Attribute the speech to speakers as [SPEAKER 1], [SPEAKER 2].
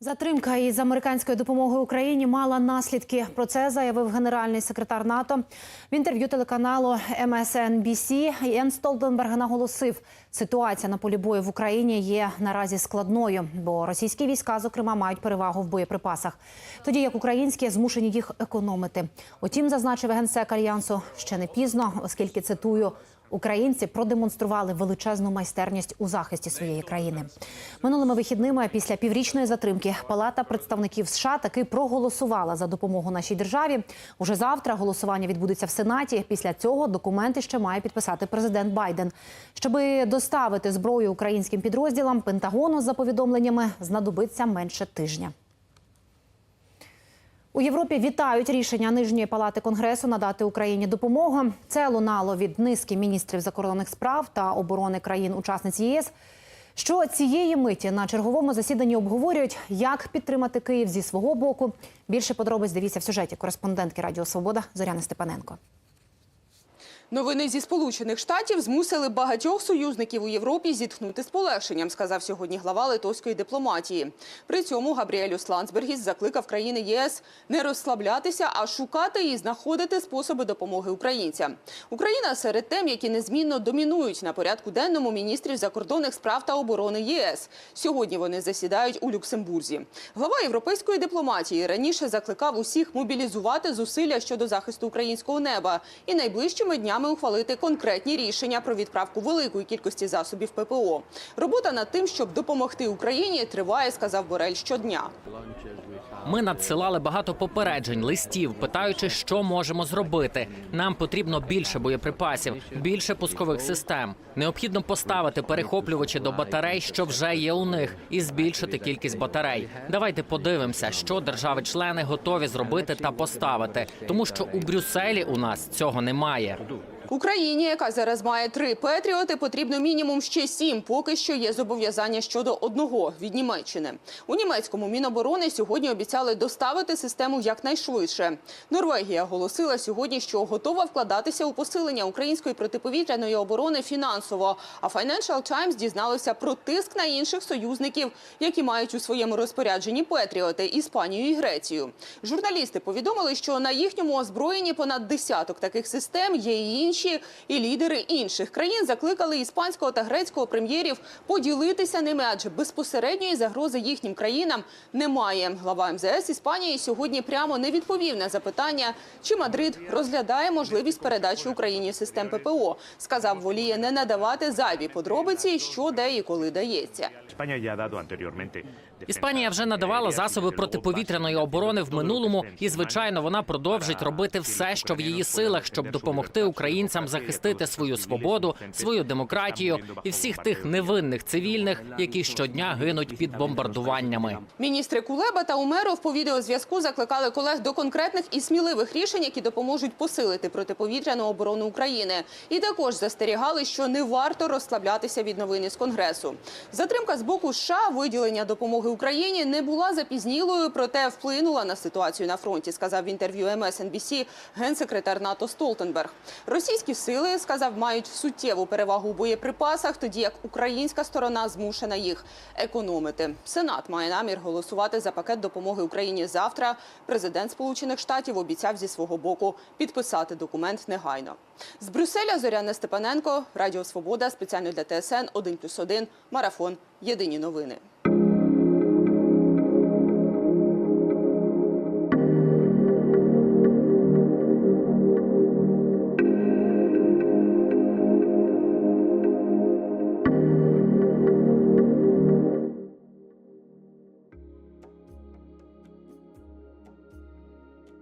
[SPEAKER 1] Затримка із американської допомоги Україні мала наслідки. Про це заявив генеральний секретар НАТО в інтерв'ю телеканалу MSNBC. Єн Столтенберг наголосив, ситуація на полі бою в Україні є наразі складною, бо російські війська, зокрема, мають перевагу в боєприпасах, тоді як українські змушені їх економити. Утім, зазначив генсек альянсу ще не пізно, оскільки цитую. Українці продемонстрували величезну майстерність у захисті своєї країни. Минулими вихідними після піврічної затримки Палата представників США таки проголосувала за допомогу нашій державі. Уже завтра голосування відбудеться в Сенаті. Після цього документи ще має підписати президент Байден. Щоби доставити зброю українським підрозділам, Пентагону за повідомленнями знадобиться менше тижня. У Європі вітають рішення нижньої палати конгресу надати Україні допомогу. Це лунало від низки міністрів закордонних справ та оборони країн-учасниць ЄС. Що цієї миті на черговому засіданні обговорюють, як підтримати Київ зі свого боку. Більше подробиць дивіться в сюжеті кореспондентки Радіо Свобода Зоряни Степаненко.
[SPEAKER 2] Новини зі Сполучених Штатів змусили багатьох союзників у Європі зітхнути з полегшенням, сказав сьогодні глава литовської дипломатії. При цьому Габріелюс Ландсбергіс закликав країни ЄС не розслаблятися, а шукати і знаходити способи допомоги українцям. Україна серед тем, які незмінно домінують на порядку денному міністрів закордонних справ та оборони ЄС. Сьогодні вони засідають у Люксембурзі. Глава європейської дипломатії раніше закликав усіх мобілізувати зусилля щодо захисту українського неба і найближчими днями ухвалити конкретні рішення про відправку великої кількості засобів ППО. Робота над тим, щоб допомогти Україні, триває, сказав Борель щодня.
[SPEAKER 3] Ми надсилали багато попереджень, листів, питаючи, що можемо зробити. Нам потрібно більше боєприпасів, більше пускових систем. Необхідно поставити перехоплювачі до батарей, що вже є у них, і збільшити кількість батарей. Давайте подивимося, що держави-члени готові зробити та поставити, тому що у Брюсселі у нас цього немає.
[SPEAKER 2] Україні, яка зараз має три Петріоти, потрібно мінімум ще сім. Поки що є зобов'язання щодо одного від Німеччини. У німецькому міноборони сьогодні обіцяли доставити систему якнайшвидше. Норвегія оголосила сьогодні, що готова вкладатися у посилення української протиповітряної оборони фінансово. А Financial Times дізналося про тиск на інших союзників, які мають у своєму розпорядженні Петріоти Іспанію і Грецію. Журналісти повідомили, що на їхньому озброєнні понад десяток таких систем є і інші. І лідери інших країн закликали іспанського та грецького прем'єрів поділитися ними, адже безпосередньої загрози їхнім країнам немає. Глава МЗС Іспанії сьогодні прямо не відповів на запитання, чи Мадрид розглядає можливість передачі Україні систем ППО. Сказав, воліє не надавати зайві подробиці, що де і коли дається.
[SPEAKER 3] Іспанія вже надавала засоби протиповітряної оборони в минулому, і звичайно, вона продовжить робити все, що в її силах, щоб допомогти українцям захистити свою свободу, свою демократію і всіх тих невинних цивільних, які щодня гинуть під бомбардуваннями.
[SPEAKER 2] Міністри Кулеба та Умеров по відеозв'язку закликали колег до конкретних і сміливих рішень, які допоможуть посилити протиповітряну оборону України. І також застерігали, що не варто розслаблятися від новини з конгресу. Затримка з боку США виділення допомоги Україні не була запізнілою, проте вплинула на ситуацію на фронті. Сказав в інтерв'ю MSNBC генсекретар НАТО Столтенберг. Російські сили сказав, мають суттєву перевагу у боєприпасах, тоді як українська сторона змушена їх економити. Сенат має намір голосувати за пакет допомоги Україні завтра. Президент Сполучених Штатів обіцяв зі свого боку підписати документ негайно. З Брюсселя Зоряна Степаненко, Радіо Свобода, спеціально для ТСН 1+,1, Марафон. Єдині новини.